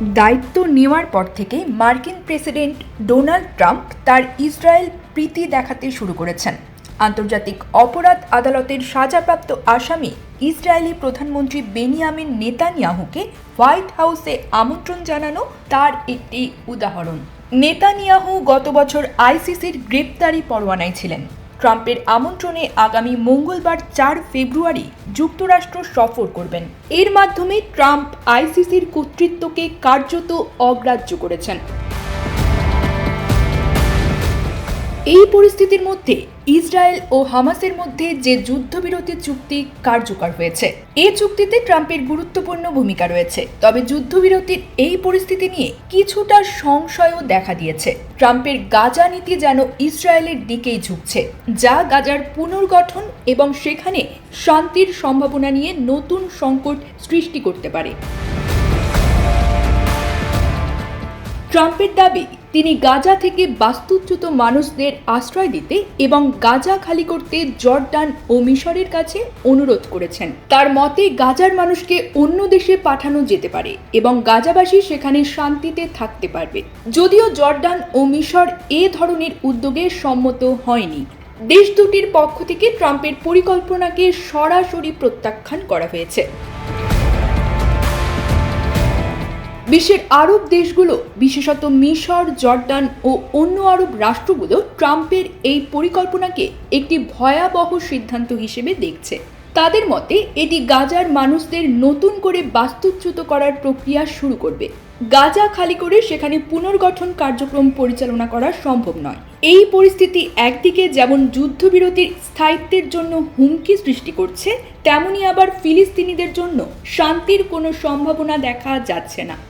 দায়িত্ব নেওয়ার পর থেকে মার্কিন প্রেসিডেন্ট ডোনাল্ড ট্রাম্প তার ইসরায়েল প্রীতি দেখাতে শুরু করেছেন। আন্তর্জাতিক অপরাধ আদালতের সাজাপ্রাপ্ত আসামি ইসরায়েলি প্রধানমন্ত্রী বেনিয়ামিন নেতানিয়াহুকে হোয়াইট হাউসে আমন্ত্রণ জানানো তার একটি উদাহরণ। নেতানিয়াহু গত বছর আইসিসির গ্রেপ্তারি পরোয়ানায় ছিলেন। ট্রাম্পের আমন্ত্রণে আগামী মঙ্গলবার চার ফেব্রুয়ারি যুক্তরাষ্ট্র সফর করবেন। এর মাধ্যমে ট্রাম্প আইসিসির কর্তৃত্বকে কার্যত অগ্রাহ্য করেছেন। এই পরিস্থিতির মধ্যে ইসরায়েল ও হামাসের মধ্যে যে যুদ্ধবিরতি চুক্তি কার্যকর হয়েছে এই চুক্তিতে ট্রাম্পের গুরুত্বপূর্ণ ভূমিকা রয়েছে। তবে যুদ্ধবিরতির এই পরিস্থিতি নিয়ে কিছুটা সংশয়ও দেখা দিয়েছে। ট্রাম্পের গাজা নীতি যেন ইসরায়েলের দিকেই ঝুঁকছে, যা গাজার পুনর্গঠন এবং সেখানে শান্তির সম্ভাবনা নিয়ে নতুন সংকট সৃষ্টি করতে পারে। ট্রাম্পের দাবি তিনি গাজা থেকে বাস্তুচ্যুত মানুষদের আশ্রয় দিতে এবং গাজা খালি করতে জর্ডান ও মিশরের কাছে অনুরোধ করেছেন। তার মতে, গাজার মানুষকে অন্য দেশে পাঠানো যেতে পারে এবং গাজাবাসী সেখানে শান্তিতে থাকতে পারবে। যদিও জর্ডান ও মিশর এ ধরনের উদ্যোগে সম্মত হয়নি। দেশ দুটির পক্ষ থেকে ট্রাম্পের পরিকল্পনাকে সরাসরি প্রত্যাখ্যান করা হয়েছে। বিশ্বের আরব দেশগুলো, বিশেষত মিশর জর্ডান ও অন্য আরব রাষ্ট্রগুলো ট্রাম্পের এই পরিকল্পনাকে একটি ভয়াবহ সিদ্ধান্ত হিসেবে দেখছে। তাদের মতে, এটি গাজার মানুষদের নতুন করে বাস্তুচ্যুত করার প্রক্রিয়া শুরু করবে। গাজা খালি করে সেখানে পুনর্গঠন কার্যক্রম পরিচালনা করা সম্ভব নয়। এই পরিস্থিতি একদিকে যেমন যুদ্ধবিরতির স্থায়িত্বের জন্য হুমকি সৃষ্টি করছে, তেমনি আবার ফিলিস্তিনিদের জন্য শান্তির কোনো সম্ভাবনা দেখা যাচ্ছে না।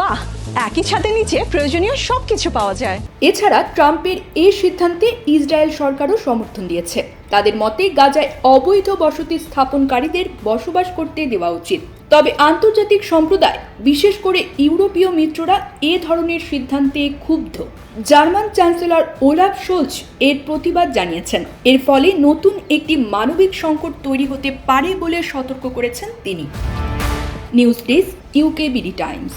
বাহ, একই ছাদের নিচে প্রয়োজনীয় সব কিছু পাওয়া যায়। এছাড়া ট্রাম্পের এই সিদ্ধান্তে ইসরায়েল সরকারও সমর্থন দিয়েছে। তাদের মতে, গাজায় অবৈধ বসতি স্থাপনকারীদের বসবাস করতে দেওয়া উচিত। তবে আন্তর্জাতিক সম্প্রদায়, বিশেষ করে ইউরোপীয় মিত্ররা এ ধরনের সিদ্ধান্তে ক্ষুব্ধ। জার্মান চ্যান্সেলর ওলাফ শোলচ এর প্রতিবাদ জানিয়েছেন। এর ফলে নতুন একটি মানবিক সংকট তৈরি হতে পারে বলে সতর্ক করেছেন তিনি। News desk UK BD times.